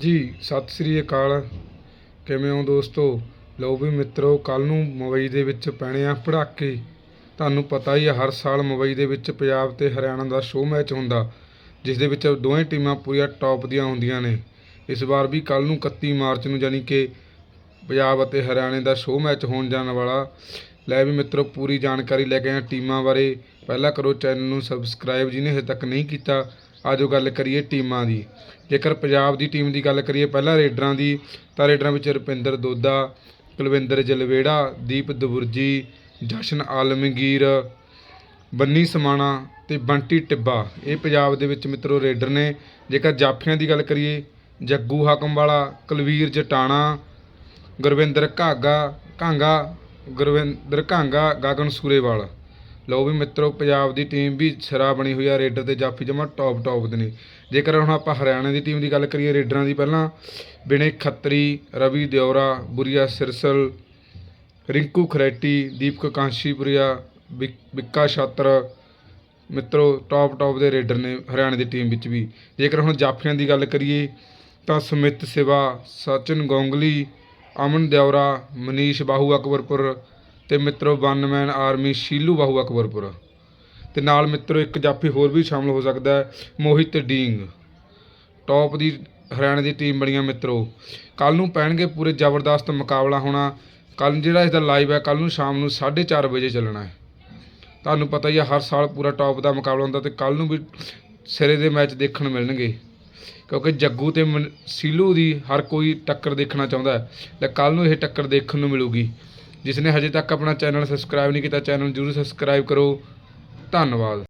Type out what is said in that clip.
ਜੀ, ਸਤਿ ਸ੍ਰੀ ਅਕਾਲ। ਕਿਵੇਂ ਹੋ ਦੋਸਤੋ? ਲਓ ਵੀ ਮਿੱਤਰੋ ਕੱਲ ਨੂੰ ਮੁੰਬਈ ਦੇ ਵਿੱਚ ਪੈਣੇ ਆ ਪੜਾਕੇ। ਤੁਹਾਨੂੰ ਪਤਾ ਹੀ ਆ, ਹਰ ਸਾਲ ਮੁੰਬਈ ਦੇ ਵਿੱਚ ਪੰਜਾਬ ਤੇ ਹਰਿਆਣਾ ਦਾ ਸ਼ੋਅ ਮੈਚ ਹੁੰਦਾ, ਜਿਸ ਦੇ ਵਿੱਚ ਦੋਵੇਂ ਟੀਮਾਂ ਪੂਰੀਆਂ ਟੌਪ ਦੀਆਂ ਹੁੰਦੀਆਂ ਨੇ। ਇਸ ਵਾਰ ਵੀ ਕੱਲ ਨੂੰ 31 ਮਾਰਚ ਨੂੰ ਯਾਨੀ ਕਿ ਪੰਜਾਬ ਅਤੇ ਹਰਿਆਣੇ ਦਾ ਸ਼ੋਅ ਮੈਚ ਹੋਣ ਜਾਣ ਵਾਲਾ। ਲੈ ਵੀ ਮਿੱਤਰੋ, ਪੂਰੀ ਜਾਣਕਾਰੀ ਲੈ ਕੇ ਆਏ ਟੀਮਾਂ ਬਾਰੇ। ਪਹਿਲਾਂ ਕਰੋ ਚੈਨਲ ਨੂੰ ਸਬਸਕ੍ਰਾਈਬ ਜਿਹਨੇ ਹਜੇ ਤੱਕ ਨਹੀਂ ਕੀਤਾ ਆਜੋ ਗੱਲ ਕਰੀਏ ਟੀਮਾਂ ਦੀ। ਜੇਕਰ ਪੰਜਾਬ ਦੀ ਟੀਮ ਦੀ ਗੱਲ ਕਰੀਏ, ਪਹਿਲਾਂ ਰੇਡਰਾਂ ਦੀ, ਤਾਂ ਰੇਡਰਾਂ ਵਿੱਚ ਰੁਪਿੰਦਰ ਦੋਦਾ, ਕੁਲਵਿੰਦਰ ਜਲਵੇੜਾ, ਦੀਪ ਦਬੁਰਜੀ, ਜਸ਼ਨ ਆਲਮਗੀਰ, ਬੰਨੀ ਸਮਾਣਾ ਤੇ ਬੰਟੀ ਟਿੱਬਾ। ਇਹ ਪੰਜਾਬ ਦੇ ਵਿੱਚ ਮਿੱਤਰੋ ਰੇਡਰ ਨੇ। ਜੇਕਰ ਜਾਫੀਆਂ ਦੀ ਗੱਲ ਕਰੀਏ, ਜੱਗੂ ਹਾਕਮ ਵਾਲਾ ਕੁਲਵੀਰ ਜਟਾਣਾ, ਗੁਰਵਿੰਦਰ ਘਾਗਾ, ਘਾਂਗਾ, ਗੁਰਵਿੰਦਰ ਘਾਂਗਾ, ਗਾਗਨ ਸੂਰੇਵਾਲ। ਲਓ ਵੀ ਮਿੱਤਰੋ, ਪੰਜਾਬ ਦੀ ਟੀਮ ਵੀ ਸਿਰਾ ਬਣੀ ਹੋਈ ਆ, ਰੇਡਰ ਤੇ ਜਾਫੀ ਜਮਾ ਟੌਪ ਟੌਪ ਦੇ ਨੇ। ਜੇਕਰ ਹੁਣ ਆਪਾਂ ਹਰਿਆਣਾ ਦੀ ਟੀਮ ਦੀ ਗੱਲ ਕਰੀਏ, ਰੇਡਰਾਂ ਦੀ ਪਹਿਲਾਂ, ਬਿਨੇ ਖੱਤਰੀ, ਰਵੀ ਦਿਉਰਾ ਬੁਰੀਆ ਸਿਰਸਲ, ਰਿੰਕੂ ਖਰੇਟੀ, ਦੀਪਕ ਕਾਂਸ਼ੀਪੁਰੀਆ ਵਿਕ- ਵਿੱਕਾ ਛਾਤਰ, ਮਿੱਤਰੋ ਟੌਪ ਟੌਪ ਦੇ ਰੇਡਰ ਨੇ ਹਰਿਆਣਾ ਦੀ ਟੀਮ ਵਿੱਚ ਵੀ। ਜੇਕਰ ਹੁਣ ਜਾਫੀਆਂ ਦੀ ਗੱਲ ਕਰੀਏ, ਤਾਂ ਸੁਮਿਤ ਸਿਵਾ, ਸਚਿਨ ਗੋਂਗਲੀ, ਅਮਨ ਦਿਉਰਾ ਮਨੀਸ਼ ਬਾਹੂ ਅਕਬਰਪੁਰ ਤੇ ਮਿੱਤਰੋ one man army Shilu Bahu Akbarpur. ਤੇ ਨਾਲ ਮਿੱਤਰੋ ਇੱਕ ਜਾਫੀ ਹੋਰ ਵੀ ਸ਼ਾਮਲ ਹੋ ਸਕਦਾ ਹੈ, ਮੋਹਿਤ ਡੀਂਗ। ਟੌਪ ਦੀ ਹਰਿਆਣਾ ਦੀ ਟੀਮ ਬਣੀ ਬਣੀਆਂ ਮਿੱਤਰੋ। ਕੱਲ ਨੂੰ ਪੈਣਗੇ ਪੂਰੇ ਜ਼ਬਰਦਸਤ ਮੁਕਾਬਲਾ ਹੋਣਾ। ਕੱਲ ਜਿਹੜਾ ਇਸ ਦਾ ਲਾਈਵ ਹੈ ਕੱਲ ਨੂੰ ਸ਼ਾਮ ਨੂੰ 4:30 ਵਜੇ ਚੱਲਣਾ ਹੈ। ਤੁਹਾਨੂੰ ਪਤਾ ਹੀ ਹੈ, ਹਰ ਸਾਲ ਪੂਰਾ ਟੌਪ ਦਾ ਮੁਕਾਬਲਾ ਹੁੰਦਾ ਤੇ ਕੱਲ ਨੂੰ ਵੀ ਸਿਰੇ ਦੇ ਮੈਚ ਦੇਖਣ ਨੂੰ ਮਿਲਣਗੇ। ਕਿਉਂਕਿ ਜੱਗੂ ਤੇ ਮਨ- ਸੀਲੂ ਦੀ ਹਰ ਕੋਈ ਟੱਕਰ ਦੇਖਣਾ ਚਾਹੁੰਦਾ ਹੈ, ਤੇ ਕੱਲ ਨੂੰ ਇਹ ਟੱਕਰ ਦੇਖਣ ਨੂੰ ਮਿਲੂਗੀ। ਜਿਸ ਨੇ ਹਜੇ ਤੱਕ ਆਪਣਾ ਚੈਨਲ ਸਬਸਕ੍ਰਾਈਬ ਨਹੀਂ ਕੀਤਾ ਚੈਨਲ ਜਰੂਰ ਸਬਸਕ੍ਰਾਈਬ ਕਰੋ। ਧੰਨਵਾਦ।